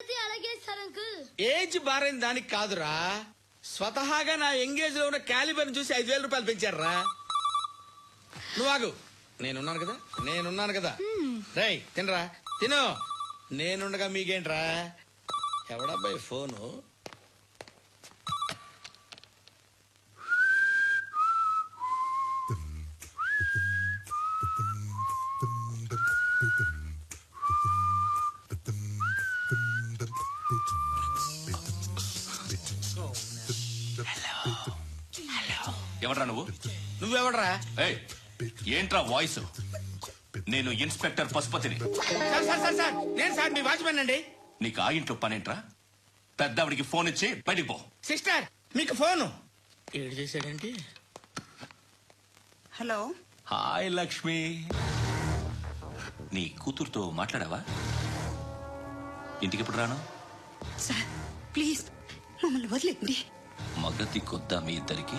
అయితే అలాగే sir uncle. Age బారైన దానికి కాదురా. స్వతహాగా నా ఎంగేజ్లో ఉన్న క్యాలిబర్ చూసి ఐదు వేల రూపాయలు పెంచారా నువ్వు ఆగు. నేనున్నాను కదా? నేనున్నాను కదా? రై తినరా? తిను. నేనుండగా మీకేంట్రా? ఎవడబ్బాయి ఫోను? ఎవడ్రా నువ్వు? నువ్వెవడరా? ఏయ్ ఏంట్రా వాయిస్? నేను ఇన్స్పెక్టర్ పశుపతిని. సార్ సార్ సార్ సార్ నేను సార్ మీ వాచ్మెన్ అండి. నీకు ఆ ఇంట్లో పనేంట్రా పెద్దవిడికి ఫోన్ ఇచ్చి బయటికి పో. సిస్టర్ మీకు ఫోను. ఏడు చేశాడంటే? హలో. హాయ్ లక్ష్మి. నీ కూతురుతో మాట్లాడావా? ఇంటికి ఎప్పుడు రాను? సార్ ప్లీజ్ మమ్మల్ని వదిలేండి మగతి కొద్దా మీ ఇద్దరికి?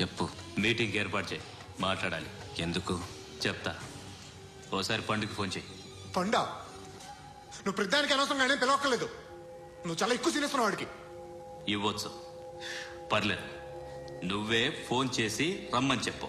చెప్పు. మీటింగ్ ఏర్పాటు చేయి. మాట్లాడాలి. ఎందుకు? చెప్తా. ఓసారి పండుగ ఫోన్ చేయి. పండ? నువ్వు ప్రతిదానికి అనవసరంగానే పిలవక్కర్లేదు. నువ్వు చాలా ఎక్కువ సీనిస్తున్నావు వాడికి. ఇవ్వచ్చు. పర్లేదు. నువ్వే ఫోన్ చేసి రమ్మని చెప్పు.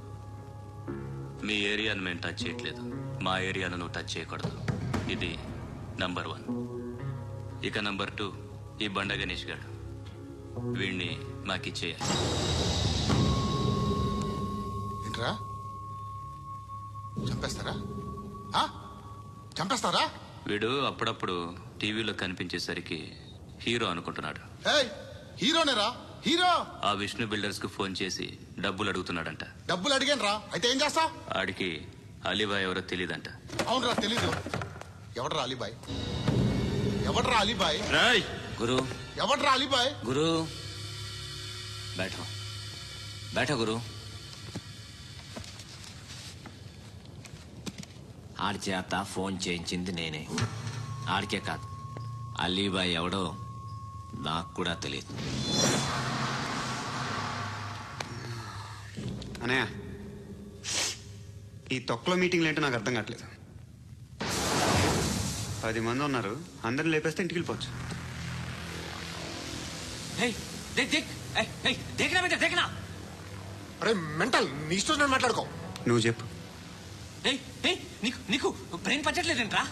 మీ ఏరియాను మేము టచ్ చేయట్లేదు. మా ఏరియాను నువ్వు టచ్ చేయకూడదు. ఇది నంబర్ వన్ ఇక నంబర్ టూ ఈ బండ గణేష్ గారు. వీణ్ణి మాకిచ్చేయాలి ఏంట్రా? చంపేస్తారా? ఆ? చంపేస్తారా? వీడు అప్పుడప్పుడు టీవీలో కనిపించేసరికి హీరో అనుకుంటున్నాడు. ఏయ్ హీరోనేరా? హీరో! ఆ విష్ణు బిల్డర్స్కు ఫోన్ చేసి డబ్బులు అడుగుతున్నాడంట. డబ్బులు అడిగాను రా అయితే ఏం చేస్తా ఆడికి అలీబాయ్ ఎవరో తెలియదంట అవునరా తెలీదు. ఎవడరా అలీబాయ్? ఎవడరా అలీబాయ్? రాయ్! గురు. ఎవడరా అలీబాయ్? గురు. బైఠో బైఠో గురు. ఆడి చేత ఫోన్ చేయించింది నేనే. ఆడికే కాదు. అలీబాయ్ ఎవడో నాకు కూడా తెలియదు. అనయ్య ఈ తొక్కలో మీటింగ్లు ఏంటో నాకు అర్థం కావట్లేదు. పది మంది ఉన్నారు అందరిని లేపేస్తే ఇంటికి వెళ్ళిపోవచ్చు. అరే మెంటల్ నీ ఇష్టం నేను మాట్లాడుకో. నువ్వు చెప్పు. ఏయ్, ఏయ్, నీకు నీకు బ్రెయిన్ పచ్చట్లేదంట్రా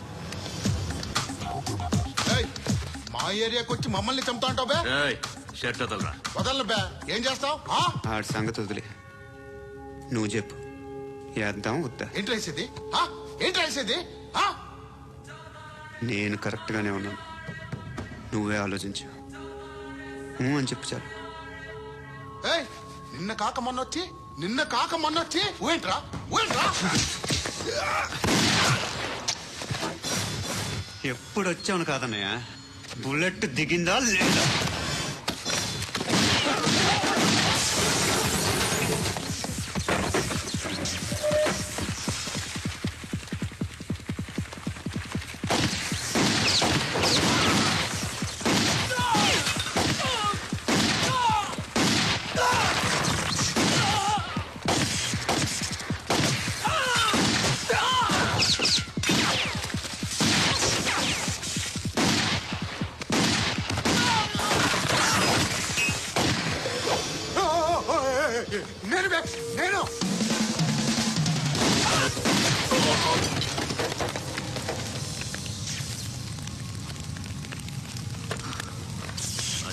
ఏయ్ మా ఏరియాకి వచ్చి మమ్మల్ని చంపుతా అంటావు బే? షర్ట్ వదలరా. వదలను బే. ఏం చేస్తావు? ఆడి సంగతి వదిలే. నువ్వు చెప్పు. వేద్దాం వద్దా? ఏంటి రాసేది ఆ? ఏంటి రాసేది ఆ? నేను కరెక్ట్ గానే ఉన్నాను. నువ్వే ఆలోచించు. ఊ అని చెప్పు చాలు. ఏయ్ నిన్న కాక మొన్న వచ్చి నిన్న కాక మొన్న వచ్చి ఊయంట్రా ఊయంట్రా. ఎప్పుడు వచ్చావును కాదన్నయ్య? బుల్లెట్ దిగిందా లేదా?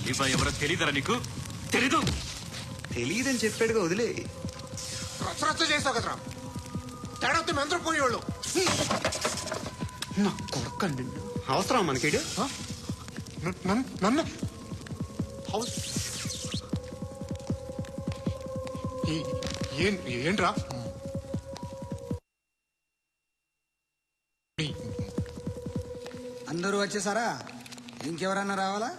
అలీబాయ్ ఎవరో తెలీదరా నీకు? తెలీదు. తెలియదని చెప్పాడుగా వదిలే. రచ్చ రచ్చ చేసావు కదరా. తేడా మెంతరం పోయేవాళ్ళు. నా కొడుకు అవసరం మనకిడు నన్ను నన్ను. హౌస్. ఏ- ఏం- ఏంట్రా? అందరూ వచ్చేసారా? ఇంకెవరన్నా రావాలా?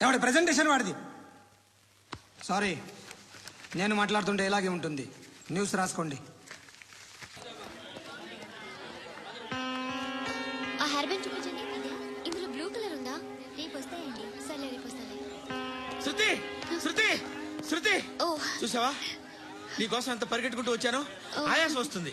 ఎవడి ప్రెజెంటేషన్ వాడిది? సారీ నేను మాట్లాడుతుంటే ఇలాగే ఉంటుంది. న్యూస్ రాసుకోండి. ఆ హెయిర్ బ్యాండ్ చూపించండి. ఇందులో బ్లూ కలర్ ఉందా? రేపు వస్తాయండి. సరే రేపు వస్తాయి శృతి! శృతి! శృతి! ఓ. చూసావా? నీకోసం ఎంత పరిగెట్టుకుంటూ వచ్చాను? ఆయాసం వస్తుంది.